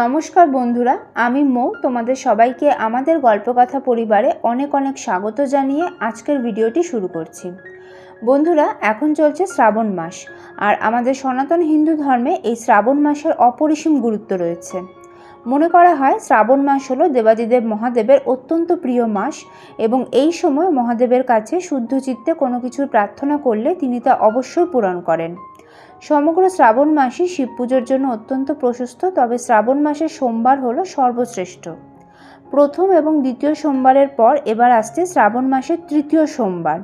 নমস্কার বন্ধুরা, আমি মৌ। তোমাদের সবাইকে আমাদের গল্পকথা পরিবারে অনেক অনেক স্বাগত জানিয়ে আজকের ভিডিওটি শুরু করছি। বন্ধুরা, এখন চলছে শ্রাবণ মাস আর আমাদের সনাতন হিন্দু ধর্মে এই শ্রাবণ মাসের অপরিসীম গুরুত্ব রয়েছে। মনে করা হয় শ্রাবণ মাস হলো দেবাদিদেব মহাদেবের অত্যন্ত প্রিয় মাস এবং এই সময় মহাদেবের কাছে শুদ্ধ চিত্তে কোনো কিছুর প্রার্থনা করলে তিনি তা অবশ্যই পূরণ করেন। সমগ্র শ্রাবণ মাসই শিব পুজোর জন্য অত্যন্ত প্রশস্ত, তবে শ্রাবণ মাসের সোমবার হল সর্বশ্রেষ্ঠ। প্রথম এবং দ্বিতীয় সোমবারের পর এবার আসছে শ্রাবণ মাসের তৃতীয় সোমবার।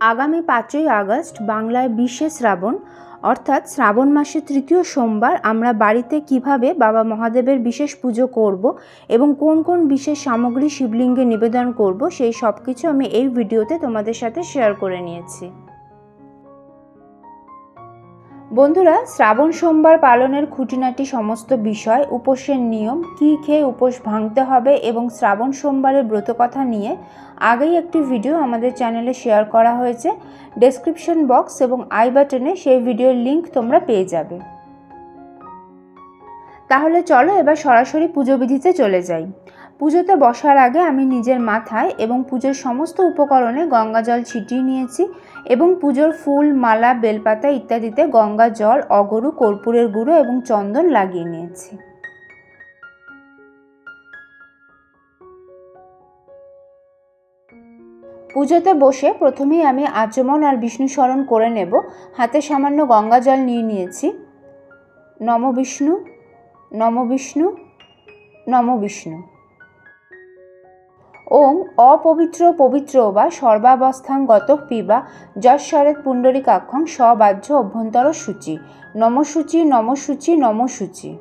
আগামী পাঁচই আগস্ট বাংলায় বিশে শ্রাবণ, অর্থাৎ শ্রাবণ মাসের তৃতীয় সোমবার আমরা বাড়িতে কীভাবে বাবা মহাদেবের বিশেষ পুজো করব এবং কোন কোন বিশেষ সামগ্রী শিবলিঙ্গে নিবেদন করব, সেই সব কিছু আমি এই ভিডিওতে তোমাদের সাথে শেয়ার করে নিয়েছি। বন্ধুরা, শ্রাবণ সোমবার পালনের খুঁটিনাটি সমস্ত বিষয়, উপোসের নিয়ম, কি খেয়ে উপোস ভাঙতে হবে এবং শ্রাবণ সোমবারের ব্রত কথা নিয়ে আগেই একটি ভিডিও আমাদের চ্যানেলে শেয়ার করা হয়েছে। ডেসক্রিপশন বক্স এবং আই বাটনে সেই ভিডিওর লিঙ্ক তোমরা পেয়ে যাবে। তাহলে চলো এবার সরাসরি পুজো বিধিতে চলে যাই। পুজোতে বসার আগে আমি নিজের মাথায় এবং পুজোর সমস্ত উপকরণে গঙ্গা জল ছিটিয়ে নিয়েছি এবং পুজোর ফুল, মালা, বেলপাতা ইত্যাদিতে গঙ্গা জল, অগরু, কর্পূরের গুঁড়ো এবং চন্দন লাগিয়ে নিয়েছি। পুজোতে বসে প্রথমেই আমি আচমন আর বিষ্ণু স্মরণ করে নেব। হাতে সামান্য গঙ্গা জল নিয়ে নিয়েছি। নম বিষ্ণু। নম বিষ্ণু নম বিষ্ণু। ওং অপবিত্র পবিত্র বা সর্বাবস্থাঙ্গত পিবা যশ্বরেত পুণ্ডরিকাক্ষং সবাহ্য অভ্যন্তর সূচি। নমসূচি নমসূচি নমসূচি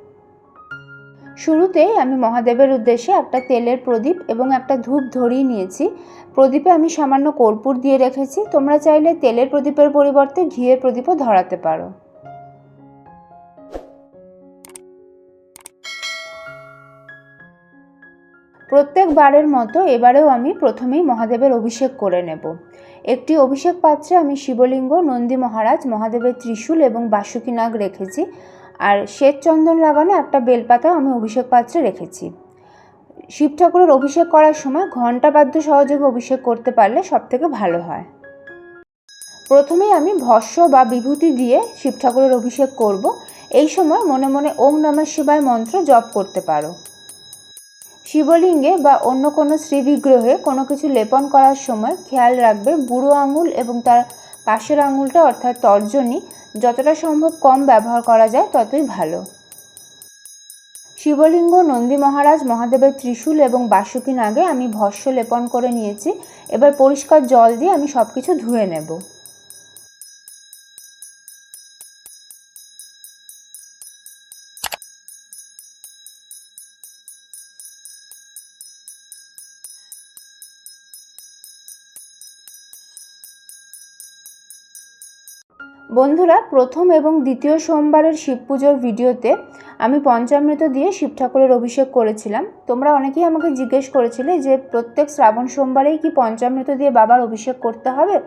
শুরুতেই আমি মহাদেবের উদ্দেশ্যে একটা তেলের প্রদীপ এবং একটা ধূপ ধরিয়ে নিয়েছি। প্রদীপে আমি সামান্য কর্পূর দিয়ে রেখেছি। তোমরা চাইলে তেলের প্রদীপের পরিবর্তে ঘিয়ের প্রদীপও ধরাতে পারো। প্রত্যেকবারের মতো এবারেও আমি প্রথমেই মহাদেবের অভিষেক করে নেব। একটি অভিষেক পাত্রে আমি শিবলিঙ্গ, নন্দী মহারাজ, মহাদেবের ত্রিশূল এবং বাসুকী নাগ রেখেছি। আর শ্বেত চন্দন লাগানো একটা বেলপাতাও আমি অভিষেক পাত্রে রেখেছি। শিব ঠাকুরের অভিষেক করার সময় ঘণ্টা বাদ্য সহযোগে অভিষেক করতে পারলে সব থেকে ভালো হয়। প্রথমেই আমি ভস্য বা বিভূতি দিয়ে শিব ঠাকুরের অভিষেক করব। এই সময় মনে মনে ওম নমঃ শিবায় মন্ত্র জপ করতে পারো। শিবলিঙ্গে বা অন্য কোনো শ্রীবিগ্রহে কোনো কিছু লেপন করার সময় খেয়াল রাখবে বুড়ো আঙুল এবং তার পাশের আঙুলটা অর্থাৎ তর্জনী। যতটা সম্ভব কম ব্যবহার করা যায় ততই ভালো। শিবলিঙ্গ, নন্দী মহারাজ, মহাদেবের ত্রিশূল এবং বাসুকী নাগে আমি ভস্য লেপন করে নিয়েছি। এবার পরিষ্কার জল দিয়ে আমি সব কিছু ধুয়ে নেব। বন্ধুরা, প্রথম এবং দ্বিতীয় সোমবারের শিব পুজোর ভিডিওতে আমি পঞ্চামৃত দিয়ে শিব ঠাকুরের অভিষেক করেছিলাম। তোমরা অনেকেই আমাকে জিজ্ঞেস করেছিলে যে প্রত্যেক শ্রাবণ সোমবারেই কি পঞ্চামৃত দিয়ে বাবার অভিষেক করতে হবে?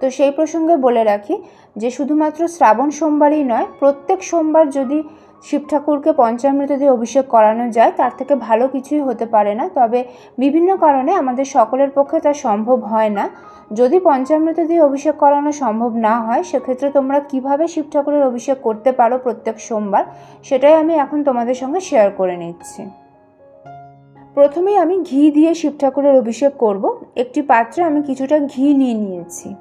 তো সেই প্রসঙ্গে বলে রাখি যে, শুধুমাত্র শ্রাবণ সোমবারই নয়, প্রত্যেক সোমবার যদি শিব ঠাকুরকে পঞ্চামৃত দিয়ে অভিষেক করানো যায়, তার থেকে ভালো কিছুই হতে পারে না। তবে বিভিন্ন কারণে আমাদের সকলের পক্ষে তা সম্ভব হয় না। যদি পঞ্চামৃত দিয়ে অভিষেক করানো সম্ভব না হয়, সেক্ষেত্রে তোমরা কীভাবে শিব ঠাকুরের অভিষেক করতে পারো প্রত্যেক সোমবার? সেটাই আমি এখন তোমাদের সঙ্গে শেয়ার করে নিচ্ছি। প্রথমেই আমি ঘি দিয়ে শিব ঠাকুরের অভিষেক করব। একটি পাত্রে আমি কিছুটা ঘি নিয়ে নিয়েছি।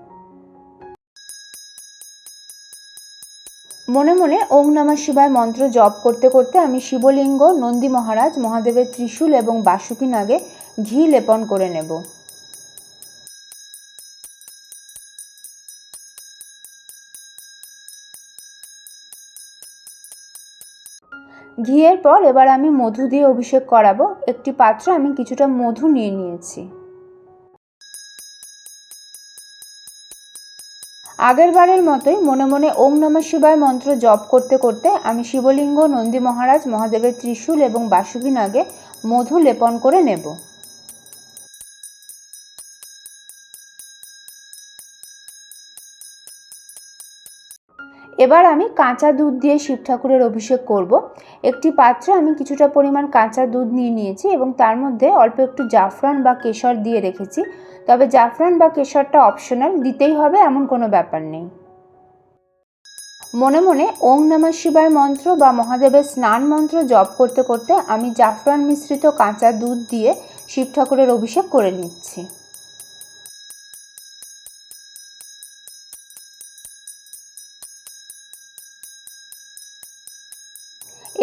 মনে মনে ওম নমঃ শিবায় মন্ত্র জপ করতে করতে আমি শিবলিঙ্গ, নন্দী মহারাজ, মহাদেবের ত্রিশূল এবং বাসুকী নাগে ঘি লেপন করে নেব। ঘিয়ের পর এবার আমি মধু দিয়ে অভিষেক করাবো। একটি পাত্রে আমি কিছুটা মধু নিয়ে নিয়েছি। আগের বারের মতোই মনে মনে ওম নমঃ শিবায় মন্ত্র জপ করতে করতে আমি শিবলিঙ্গ, নন্দী মহারাজ, মহাদেবের ত্রিশূল এবং বাসুকী নাগে মধু লেপন করে নেব এবার আমি কাঁচা দুধ দিয়ে শিব ঠাকুরের অভিষেক করব। একটি পাত্রে আমি কিছুটা পরিমাণ কাঁচা দুধ নিয়ে নিয়েছি এবং তার মধ্যে অল্প একটু জাফরান বা কেশর দিয়ে রেখেছি তবে জাফরান বা কেশরটা অপশনাল দিতেই হবে, এমন কোনো ব্যাপার নেই। মনে মনে ওং নমঃ শিবায় মন্ত্র বা মহাদেবের স্নান মন্ত্র জপ করতে করতে আমি জাফরান মিশ্রিত কাঁচা দুধ দিয়ে শিব ঠাকুরের অভিষেক করে নিচ্ছি।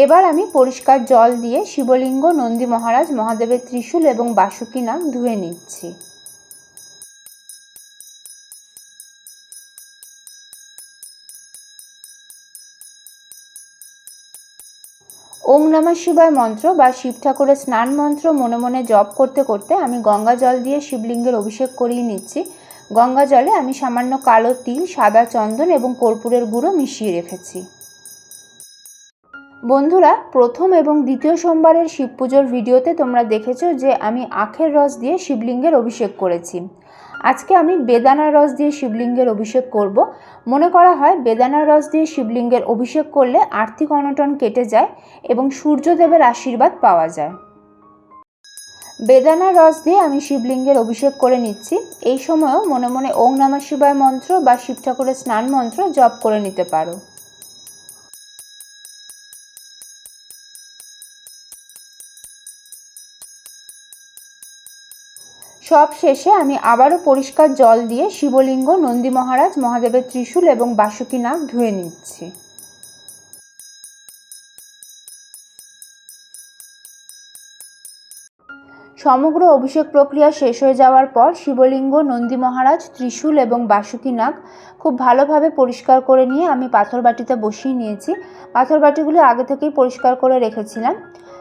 এবার আমি পরিষ্কার জল দিয়ে শিবলিঙ্গ, নন্দী মহারাজ, মহাদেবের ত্রিশূল এবং বাসুকি নাম ধুয়ে নিচ্ছি। ওং নমঃ শিবায় মন্ত্র বা শিব ঠাকুরের স্নান মন্ত্র মনে মনে জপ করতে করতে আমি গঙ্গা জল দিয়ে শিবলিঙ্গের অভিষেক করিয়ে নিচ্ছি। গঙ্গা জলে আমি সামান্য কালো তিল, সাদা চন্দন এবং কর্পূরের গুঁড়ো মিশিয়ে রেখেছি। বন্ধুরা, প্রথম এবং দ্বিতীয় সোমবারের শিব পুজোর ভিডিওতে তোমরা দেখেছ যে আমি আখের রস দিয়ে শিবলিঙ্গের অভিষেক করেছি। আজকে আমি বেদানার রস দিয়ে শিবলিঙ্গের অভিষেক করব। মনে করা হয় বেদানার রস দিয়ে শিবলিঙ্গের অভিষেক করলে আর্থিক অনটন কেটে যায় এবং সূর্যদেবের আশীর্বাদ পাওয়া যায়। বেদানার রস দিয়ে আমি শিবলিঙ্গের অভিষেক করে নিচ্ছি। এই সময়ও মনে মনে ওং নামা শিবায় মন্ত্র বা শিব ঠাকুরের স্নান মন্ত্র জপ করে নিতে পারো। সব শেষে আমি আবারও পরিষ্কার জল দিয়ে শিবলিঙ্গ, নন্দী মহারাজ, মহাদেবের ত্রিশূল এবং বাসুকি নাগ ধুয়ে নিচ্ছি। সমগ্র অভিষেক প্রক্রিয়া শেষ হয়ে যাওয়ার পর শিবলিঙ্গ, নন্দী মহারাজ, ত্রিশূল এবং বাসুকি নাগ খুব ভালোভাবে পরিষ্কার করে নিয়ে আমি পাথর বাটিতে বসিয়ে নিয়েছি। পাথর বাটিগুলি আগে থেকেই পরিষ্কার করে রেখেছিলাম।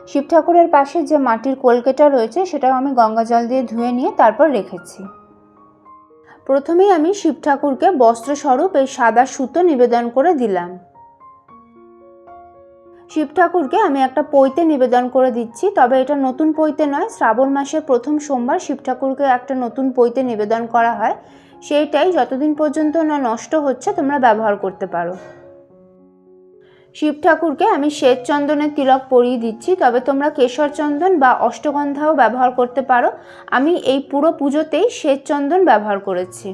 শিব ঠাকুরের পাশে যে মাটির কলকেটা রয়েছে, সেটাও আমি গঙ্গা জল দিয়ে ধুয়ে নিয়ে তারপর রেখেছি। প্রথমেই আমি শিব ঠাকুরকে বস্ত্রস্বরূপ এই সাদা সুতো নিবেদন করে দিলাম। শিব ঠাকুরকে আমি একটা পৈতে নিবেদন করে দিচ্ছি, তবে এটা নতুন পৈতে নয়, শ্রাবণ মাসের প্রথম সোমবার শিব ঠাকুরকে একটা নতুন পৈতে নিবেদন করা হয়। সেইটাই যতদিন পর্যন্ত না নষ্ট হচ্ছে, তোমরা ব্যবহার করতে পারো। শিব ঠাকুরকে আমি শ্বেত চন্দনের তিলক পরিয়ে দিচ্ছি। তবে তোমরা কেশর চন্দন বা অষ্টগন্ধাও ব্যবহার করতে পারো। আমি এই পুরো পুজোতেই শ্বেত চন্দন ব্যবহার করেছি।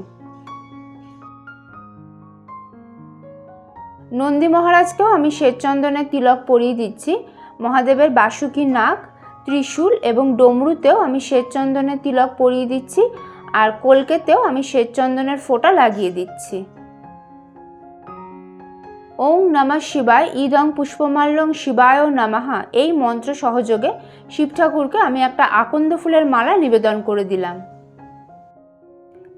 নন্দী মহারাজকেও আমি শ্বেতচন্দনের তিলক পরিয়ে দিচ্ছি। মহাদেবের বাসুকি নাক ত্রিশূল এবং ডমরুতেও আমি শ্বেতচন্দনের তিলক পরিয়ে দিচ্ছি। আর কলকেতেও আমি শ্বেতচন্দনের ফোঁটা লাগিয়ে দিচ্ছি। ওং নমঃ শিবায় ইদং পুষ্পমাল্যং শিবায় নামাহা এই মন্ত্র সহযোগে শিব ঠাকুরকে আমি একটা আকন্দ ফুলের মালা নিবেদন করে দিলাম।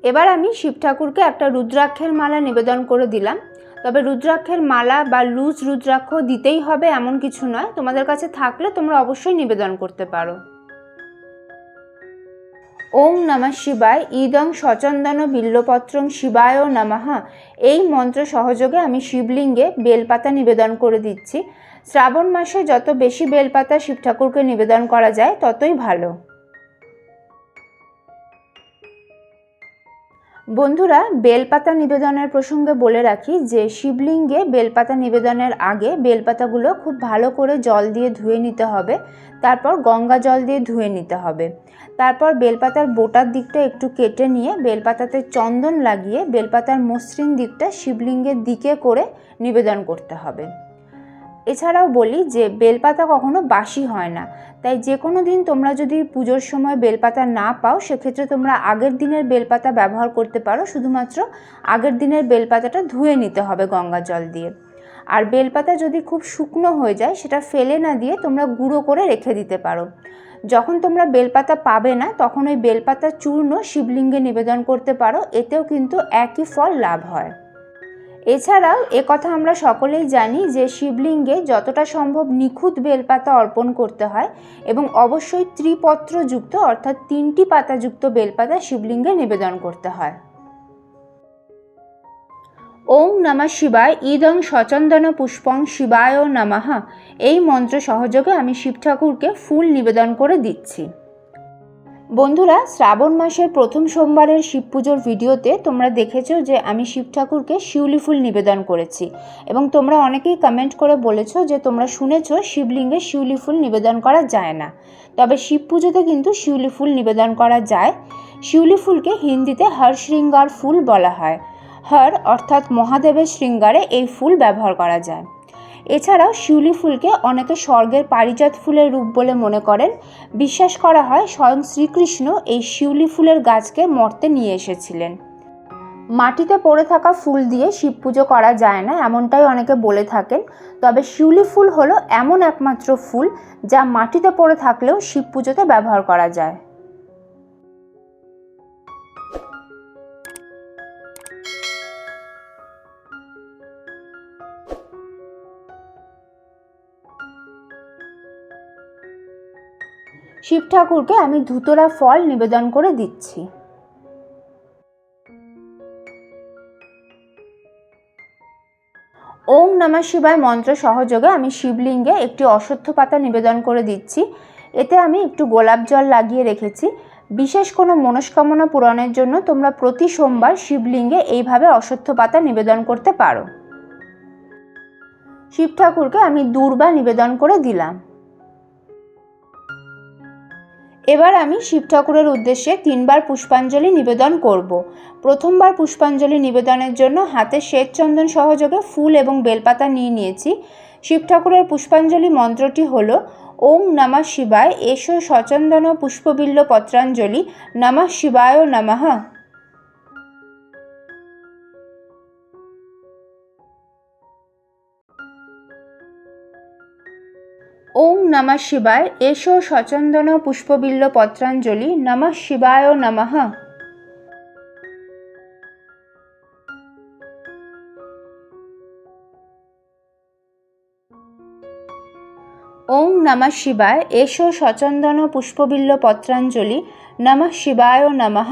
এবার আমি শিব ঠাকুরকে একটা রুদ্রাক্ষের মালা নিবেদন করে দিলাম। তবে রুদ্রাক্ষের মালা বা লুজ রুদ্রাক্ষ দিতেই হবে এমন কিছু নয়। তোমাদের কাছে থাকলে তোমরা অবশ্যই নিবেদন করতে পারো। ওং নমঃ শিবায়, ইদং সচন্দন বিল্লপত্রং শিবায় নমঃ। এই মন্ত্র সহযোগে আমি শিবলিঙ্গে বেলপাতা নিবেদন করে দিচ্ছি। শ্রাবণ মাসে যত বেশি বেলপাতা শিব ঠাকুরকে নিবেদন করা যায়, ততই ভালো। বন্ধুরা, বেলপাতা নিবেদনের প্রসঙ্গে বলে রাখি যে, শিবলিঙ্গে বেলপাতা নিবেদনের আগে বেলপাতাগুলো খুব ভালো করে জল দিয়ে ধুয়ে নিতে হবে। তারপর গঙ্গা জল দিয়ে ধুয়ে নিতে হবে। তারপর বেলপাতার বোটার দিকটা একটু কেটে নিয়ে, বেলপাতাতে চন্দন লাগিয়ে, বেলপাতার মসৃণ দিকটা শিবলিঙ্গের দিকে করে নিবেদন করতে হবে। এছাড়াও বলি যে, বেলপাতা কখনো বাসি হয় না। তাই যে কোনো দিন তোমরা যদি পুজোর সময় বেলপাতা না পাও, সেক্ষেত্রে তোমরা আগের দিনের বেলপাতা ব্যবহার করতে পারো। শুধুমাত্র আগের দিনের বেলপাতাটা ধুয়ে নিতে হবে গঙ্গা জল দিয়ে। আর বেলপাতা যদি খুব শুকনো হয়ে যায়, সেটা ফেলে না দিয়ে তোমরা গুঁড়ো করে রেখে দিতে পারো। যখন তোমরা বেলপাতা পাবে না, তখন ওই বেলপাতা চূর্ণ শিবলিঙ্গে নিবেদন করতে পারো। এতেও কিন্তু একই ফল লাভ হয়। এছাড়াও, এ কথা আমরা সকলেই জানি যে শিবলিঙ্গে যতটা সম্ভব নিখুঁত বেলপাতা অর্পণ করতে হয় এবং অবশ্যই ত্রিপত্রযুক্ত অর্থাৎ তিনটি পাতাযুক্ত বেলপাতা শিবলিঙ্গে নিবেদন করতে হয়। ওং নমঃ শিবায়, ইদং সচন্দন পুষ্পং শিবায় নমঃ। এই মন্ত্র সহযোগে আমি শিব ঠাকুরকে ফুল নিবেদন করে দিচ্ছি। বন্ধুরা, শ্রাবণ মাসের প্রথম সোমবারের শিব পুজোর ভিডিওতে তোমরা দেখেছ যে আমি শিব ঠাকুরকে শিউলি ফুল নিবেদন করেছি। এবং তোমরা অনেকেই কমেন্ট করে বলেছ যে তোমরা শুনেছো শিবলিঙ্গে শিউলি ফুল নিবেদন করা যায় না। তবে শিব পুজোতে কিন্তু শিউলি ফুল নিবেদন করা যায়। শিউলি ফুলকে হিন্দিতে হর শৃঙ্গার ফুল বলা হয়। হর অর্থাৎ মহাদেবের শৃঙ্গারে এই ফুল ব্যবহার করা যায়। এছাড়াও শিউলি ফুলকে অনেকে স্বর্গের পারিজাত ফুলের রূপ বলে মনে করেন। বিশ্বাস করা হয় স্বয়ং শ্রীকৃষ্ণ এই শিউলি ফুলের গাছকে মর্তে নিয়ে এসেছিলেন। মাটিতে পড়ে থাকা ফুল দিয়ে শিব পুজো করা যায় না, এমনটাই অনেকে বলে থাকেন। তবে শিউলি ফুল হলো এমন একমাত্র ফুল যা মাটিতে পড়ে থাকলেও শিব পুজোতে ব্যবহার করা যায়। ঠাকুরকে আমি ধুতরা ফল নিবেদন করে দিচ্ছি। ওম নমঃ শিবায় মন্ত্র সহযোগে আমি শিবলিঙ্গে একটি অশ্বত্থ পাতা নিবেদন করে দিচ্ছি। এতে আমি একটু গোলাপ জল লাগিয়ে রেখেছি। বিশেষ কোনো মনস্কামনা পূরণের জন্য তোমরা প্রতি সোমবার শিবলিঙ্গে এইভাবে অশ্বত্থ পাতা নিবেদন করতে পারো। শিব ঠাকুরকে আমি দূর্বা নিবেদন করে দিলাম। এবার আমি শিব ঠাকুরের উদ্দেশ্যে তিনবার পুষ্পাঞ্জলি নিবেদন করব। প্রথমবার পুষ্পাঞ্জলি নিবেদনের জন্য হাতে শ্বেত চন্দন সহযোগে ফুল এবং বেলপাতা নিয়ে নিয়েছি শিব ঠাকুরের পুষ্পাঞ্জলি মন্ত্রটি হল ওং নমঃ শিবায়, এসো সচন্দন পুষ্পবিল্ল পত্রাঞ্জলি, নমঃ শিবায় নমঃ নমঃ শিবায়, এসো সচন্দন পুষ্পবিল্ল পত্রাঞ্জলি, নমঃ শিবায় নমঃ। ওং নমঃ শিবায়, এসো সচন্দন পুষ্পবিল্ল পত্রাঞ্জলি, নমঃ শিবায় নমঃ।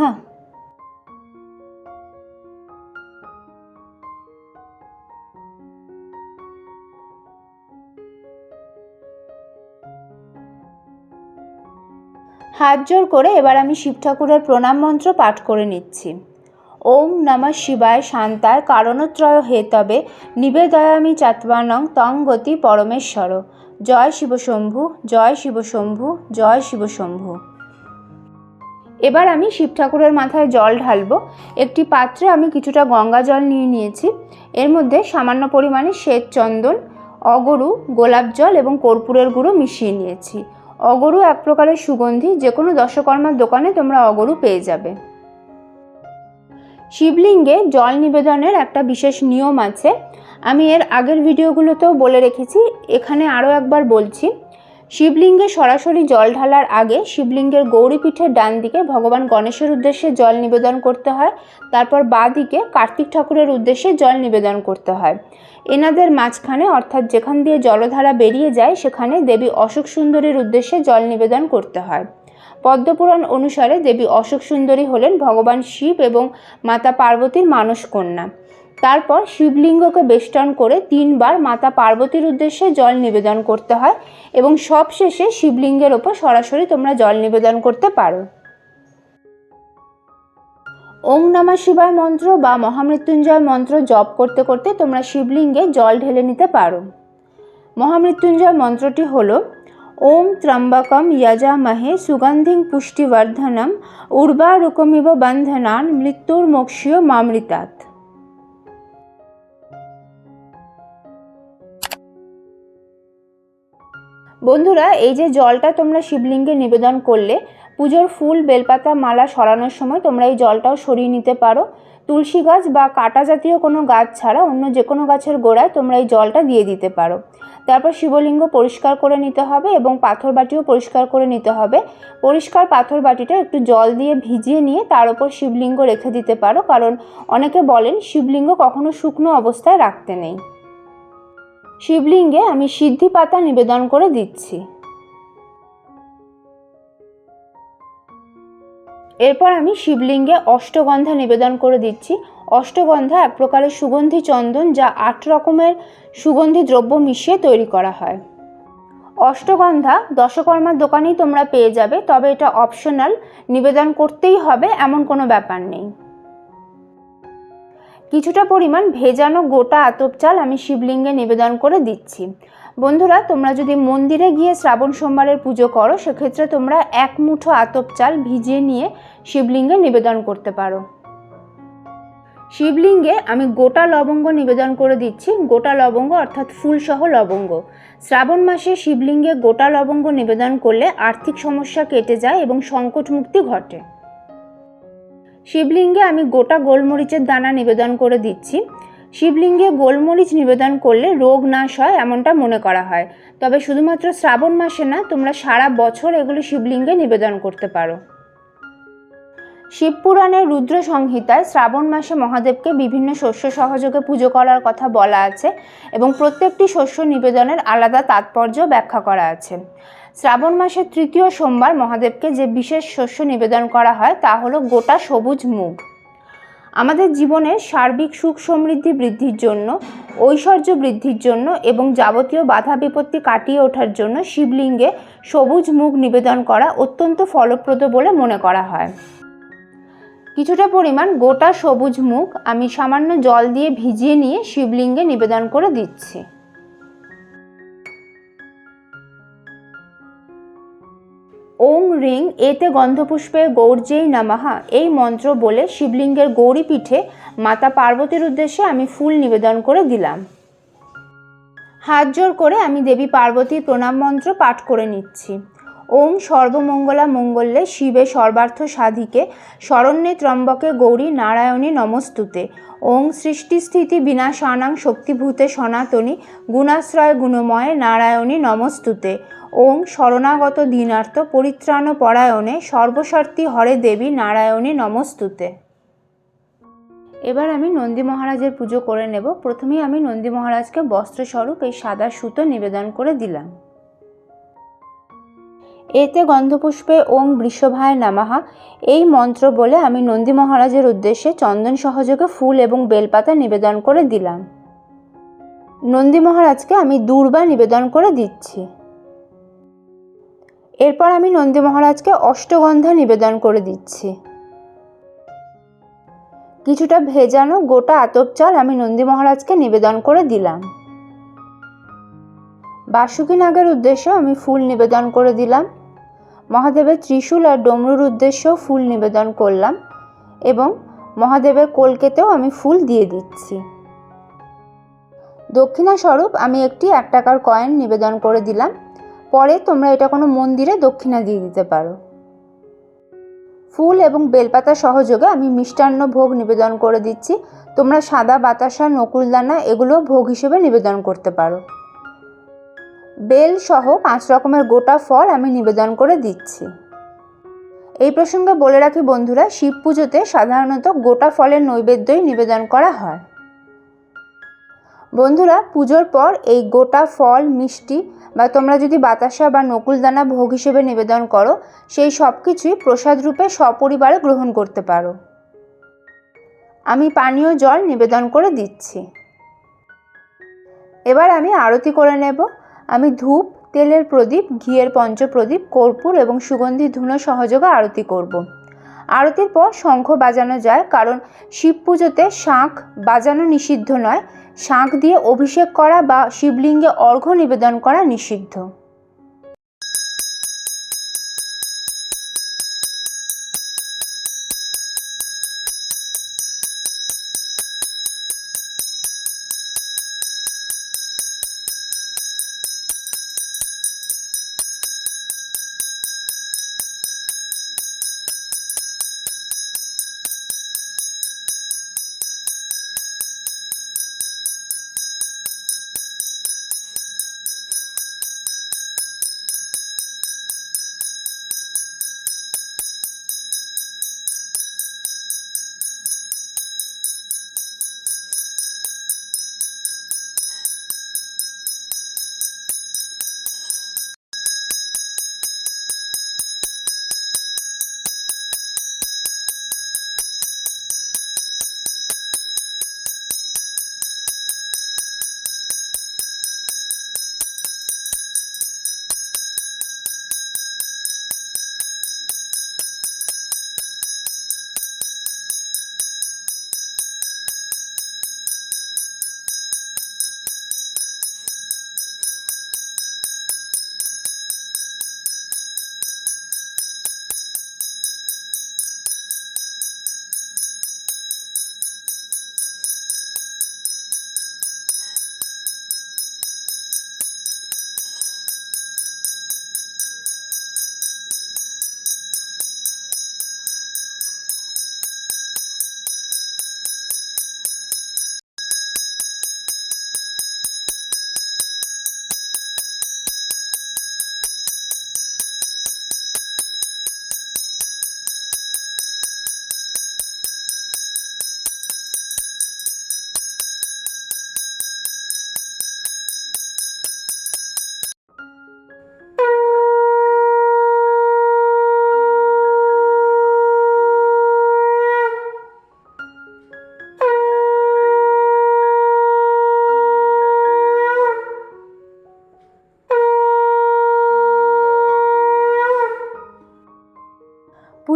হাত জোর করে এবার আমি শিব ঠাকুরের প্রণাম মন্ত্র পাঠ করে নিচ্ছি। ওম নমঃ শিবায় শান্তায় কারণত্রয় হেতবে নিবেদয়ামি চাত্মানং তং গতি পরমেশ্বর। জয় শিবশম্ভু জয় শিবশম্ভু জয় শিবশম্ভু এবার আমি শিব ঠাকুরের মাথায় জল ঢালবো। একটি পাত্রে আমি কিছুটা গঙ্গা জল নিয়ে নিয়েছি। এর মধ্যে সামান্য পরিমাণে শ্বেত চন্দন, অগরু, গোলাপ জল এবং কর্পূরের গুঁড়ো মিশিয়ে নিয়েছি। অগরু এক প্রকারের সুগন্ধি যে কোনো দশকর্মার দোকানে তোমরা অগরু পেয়ে যাবে। শিবলিঙ্গে জল নিবেদনের একটা বিশেষ নিয়ম আছে। আমি এর আগের ভিডিওগুলোতেও বলে রেখেছি, এখানে আরও একবার বলছি। শিবলিঙ্গে সরাসরি জল ঢালার আগে শিবলিঙ্গের গৌরীপীঠের ডান দিকে ভগবান গণেশের উদ্দেশ্যে জল নিবেদন করতে হয়। তারপর বাঁ দিকে কার্তিক ঠাকুরের উদ্দেশ্যে জল নিবেদন করতে হয়। এনাদের মাঝখানে, অর্থাৎ যেখান দিয়ে জলধারা বেরিয়ে যায়, সেখানে দেবী অশোক সুন্দরীর উদ্দেশ্যে জল নিবেদন করতে হয়। পদ্মপুরাণ অনুসারে দেবী অশোক সুন্দরী হলেন ভগবান শিব এবং মাতা পার্বতীর মানস কন্যা। তারপর শিবলিঙ্গকে বেষ্টন করে তিনবার মাতা পার্বতীর উদ্দেশ্যে জল নিবেদন করতে হয় এবং সবশেষে শিবলিঙ্গের ওপর সরাসরি তোমরা জল নিবেদন করতে পারো। ওং নমঃ শিবায় মন্ত্র বা মহামৃত্যুঞ্জয় মন্ত্র জপ করতে করতে তোমরা শিবলিঙ্গে জল ঢেলে নিতে পারো। মহামৃত্যুঞ্জয় মন্ত্রটি হলো, ওম ত্রম্বকম যজামহে সুগন্ধিং পুষ্টিবর্ধনম উর্বারুকমিব বন্ধনান মৃত্যুর মোক্ষীয় মামৃতাত বন্ধুরা, এই যে জলটা তোমরা শিবলিঙ্গে নিবেদন করলে পুজোর ফুল, বেলপাতা, মালা সরানোর সময় তোমরা এই জলটাও সরিয়ে নিতে পারো। তুলসী গাছ বা কাটা জাতীয় কোনো গাছ ছাড়া অন্য যে কোনো গাছের গোড়ায় তোমরা এই জলটা দিয়ে দিতে পারো। তারপর শিবলিঙ্গ পরিষ্কার করে নিতে হবে এবং পাথর বাটিও পরিষ্কার করে নিতে হবে। পরিষ্কার পাথর বাটিটা একটু জল দিয়ে ভিজিয়ে নিয়ে তার উপর শিবলিঙ্গ রেখে দিতে পারো, কারণ অনেকে বলেন শিবলিঙ্গ কখনো শুকনো অবস্থায় রাখতে নেই। শিবলিঙ্গে আমি সিদ্ধি পাতা নিবেদন করে দিচ্ছি। এরপর আমি শিবলিঙ্গে অষ্টগন্ধা নিবেদন করে দিচ্ছি। অষ্টগন্ধা এক প্রকারের সুগন্ধি চন্দন যা আট রকমের সুগন্ধি দ্রব্য মিশিয়ে তৈরি করা হয়। অষ্টগন্ধা দশকর্মার দোকানেই তোমরা পেয়ে যাবে, তবে এটা অপশনাল নিবেদন করতেই হবে, এমন কোনো ব্যাপার নেই। কিছুটা পরিমাণ ভেজানো গোটা আতপ চাল আমি শিবলিঙ্গে নিবেদন করে দিচ্ছি। বন্ধুরা, তোমরা যদি মন্দিরে গিয়ে শ্রাবণ সোমবারের পুজো করো, সেক্ষেত্রে তোমরা এক মুঠো আতপ চাল ভিজিয়ে নিয়ে শিবলিঙ্গে নিবেদন করতে পারো। শিবলিঙ্গে আমি গোটা লবঙ্গ নিবেদন করে দিচ্ছি। গোটা লবঙ্গ অর্থাৎ ফুলসহ লবঙ্গ। শ্রাবণ মাসে শিবলিঙ্গে গোটা লবঙ্গ নিবেদন করলে আর্থিক সমস্যা কেটে যায় এবং সংকট মুক্তি ঘটে। শিবলিঙ্গে আমি গোটা গোলমরিচের দানা নিবেদন করে দিচ্ছি। শিবলিঙ্গে গোলমরিচ নিবেদন করলে রোগ নাশ হয় এমনটা মনে করা হয়। তবে শুধুমাত্র শ্রাবণ মাসে না, তোমরা সারা বছর এগুলো শিবলিঙ্গে নিবেদন করতে পারো। শিবপুরাণের রুদ্র সংহিতায় শ্রাবণ মাসে মহাদেবকে বিভিন্ন শস্য সহযোগে পুজো করার কথা বলা আছে এবং প্রত্যেকটি শস্য নিবেদনের আলাদা তাৎপর্য ব্যাখ্যা করা আছে। শ্রাবণ মাসের তৃতীয় সোমবার মহাদেবকে যে বিশেষ শস্য নিবেদন করা হয় তা হলো গোটা সবুজ মুগ। আমাদের জীবনের সার্বিক সুখ সমৃদ্ধি বৃদ্ধির জন্য, ঐশ্বর্য বৃদ্ধির জন্য এবং যাবতীয় বাধা বিপত্তি কাটিয়ে ওঠার জন্য শিবলিঙ্গে সবুজ মুখ নিবেদন করা অত্যন্ত ফলপ্রদ বলে মনে করা হয়। কিছুটা পরিমাণ গোটা সবুজ মুখ আমি সামান্য জল দিয়ে ভিজিয়ে নিয়ে শিবলিঙ্গে নিবেদন করে দিচ্ছি। ওং রিং, এতে গন্ধপুষ্পে গৌর্যেই নামাহা। এই মন্ত্র বলে শিবলিঙ্গের গৌরী পিঠে মাতা পার্বতীর উদ্দেশ্যে আমি ফুল নিবেদন করে দিলাম। হাত জোর করে আমি দেবী পার্বতীর প্রণাম মন্ত্র পাঠ করে নিচ্ছি। ওং সর্বমঙ্গলা মঙ্গলে শিবে সর্বার্থ সাধিকে, শরণ্যে ত্রম্বকে গৌরী নারায়ণী নমস্তুতে। ওং সৃষ্টিস্থিতি বিনাশানাং শক্তিভূতে সনাতনী, গুণাশ্রয় গুণময়ে নারায়ণী নমস্তুতে। ওং শরণাগত দীনার্থ পরিত্রাণ পরায়ণে সর্বস্বার্থী হরে দেবী নারায়ণী নমস্তুতে। এবার আমি নন্দী মহারাজের পুজো করে নেব। প্রথমেই আমি নন্দী মহারাজকে বস্ত্রস্বরূপ এই সাদা সুতো নিবেদন করে দিলাম। এতে গন্ধপুষ্পে ওং বৃষভায় নামাহা এই মন্ত্র বলে আমি নন্দী মহারাজের উদ্দেশ্যে চন্দন সহযোগে ফুল এবং বেলপাতা নিবেদন করে দিলাম। নন্দী মহারাজকে আমি দূর্বা নিবেদন করে দিচ্ছি। এরপর আমি নন্দী মহারাজকে অষ্টগন্ধা নিবেদন করে দিচ্ছি। কিছুটা ভেজানো গোটা আতপ চাল আমি নন্দী মহারাজকে নিবেদন করে দিলাম। বাসুকী নাগের উদ্দেশ্যে আমি ফুল নিবেদন করে দিলাম। মহাদেবের ত্রিশূল আর ডমরুর উদ্দেশ্যেও ফুল নিবেদন করলাম এবং মহাদেবের কলকেতেও আমি ফুল দিয়ে দিচ্ছি। দক্ষিণা স্বরূপ আমি একটি এক টাকার কয়েন নিবেদন করে দিলাম। পরে তোমরা এটা কোনো মন্দিরে দক্ষিণা দিয়ে দিতে পারো। ফুল এবং বেলপাতা সহযোগে আমি মিষ্টান্ন ভোগ নিবেদন করে দিচ্ছি। তোমরা সাদা বাতাসা, নকুলদানা এগুলো ভোগ হিসেবে নিবেদন করতে পারো। বেল সহ পাঁচ রকমের গোটা ফল আমি নিবেদন করে দিচ্ছি। এই প্রসঙ্গে বলে রাখি বন্ধুরা, শিব পুজোতে সাধারণত গোটা ফলের নৈবেদ্যই নিবেদন করা হয়। বন্ধুরা, পুজোর পর এই গোটা ফল, মিষ্টি বা তোমরা যদি বাতাসা বা নকুলদানা ভোগ হিসেবে নিবেদন করো, সেই সব কিছুই প্রসাদ রূপে সপরিবারে গ্রহণ করতে পারো। আমি পানীয় জল নিবেদন করে দিচ্ছি। এবার আমি আরতি করে নেব। আমি ধূপ, তেলের প্রদীপ, ঘিয়ের পঞ্চপ্রদীপ, কর্পূর এবং সুগন্ধি ধুনো সহযোগে আরতি করব। আরতির পর শঙ্খ বাজানো যায়, কারণ শিব পুজোতে শাঁখ বাজানো নিষিদ্ধ নয় শাঁখ দিয়ে অভিষেক করা বা শিবলিঙ্গে অর্ঘ্য নিবেদন করা নিষিদ্ধ।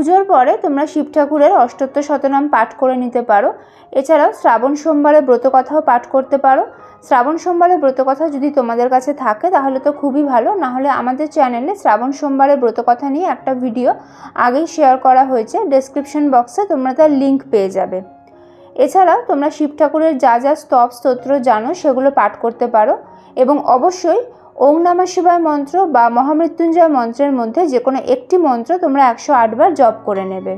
পুজোর পরে তোমরা শিব ঠাকুরের অষ্টত্ব শতনাম পাঠ করে নিতে পারো। এছাড়াও শ্রাবণ সোমবারে ব্রতকথাও পাঠ করতে পারো। শ্রাবণ সোমবারের ব্রতকথা যদি তোমাদের কাছে থাকে, তাহলে তো খুবই ভালো। নাহলে আমাদের চ্যানেলে শ্রাবণ সোমবারের ব্রতকথা নিয়ে একটা ভিডিও আগেই শেয়ার করা হয়েছে। ডেসক্রিপশন বক্সে তোমরা তার লিঙ্ক পেয়ে যাবে। এছাড়াও তোমরা শিব ঠাকুরের যা যা স্তব, স্তোত্র জানো, সেগুলো পাঠ করতে পারো। এবং অবশ্যই ওং নমঃ শিবায় মন্ত্র বা মহামৃত্যুঞ্জয় মন্ত্রের মধ্যে যে কোনো একটি মন্ত্র তোমরা একশো আটবার জপ করে নেবে।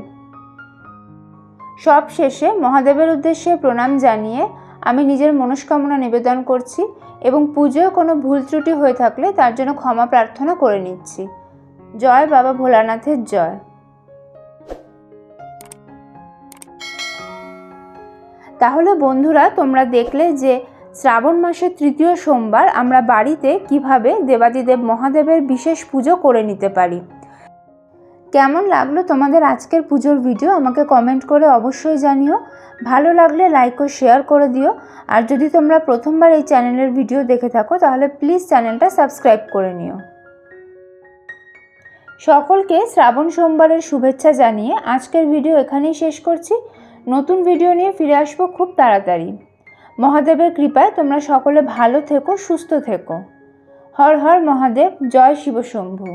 সব শেষে মহাদেবের উদ্দেশ্যে প্রণাম জানিয়ে আমি নিজের মনস্কামনা নিবেদন করছি এবং পুজোয় কোনো ভুল ত্রুটি হয়ে থাকলে তার জন্য ক্ষমা প্রার্থনা করে নিচ্ছি। জয় বাবা ভোলানাথের জয়। তাহলে বন্ধুরা, তোমরা দেখলে যে শ্রাবণ মাসের তৃতীয় সোমবার আমরা বাড়িতে কীভাবে দেবাদিদেব মহাদেবের বিশেষ পুজো করে নিতে পারি? কেমন লাগল তোমাদের আজকের পুজোর ভিডিও আমাকে কমেন্ট করে অবশ্যই জানিও। ভালো লাগলে লাইক ও শেয়ার করে দিও। আর যদি তোমরা প্রথমবার এই চ্যানেলের ভিডিও দেখে থাকো, তাহলে প্লিজ চ্যানেলটা সাবস্ক্রাইব করে নিও। সকলকে শ্রাবণ সোমবারের শুভেচ্ছা জানিয়ে আজকের ভিডিও এখানেই শেষ করছি। নতুন ভিডিও নিয়ে ফিরে আসব খুব তাড়াতাড়ি। মহাদেবের কৃপায় তোমরা সকলে ভালো থেকো সুস্থ থেকো। হর হর মহাদেব জয় শিবশম্ভু।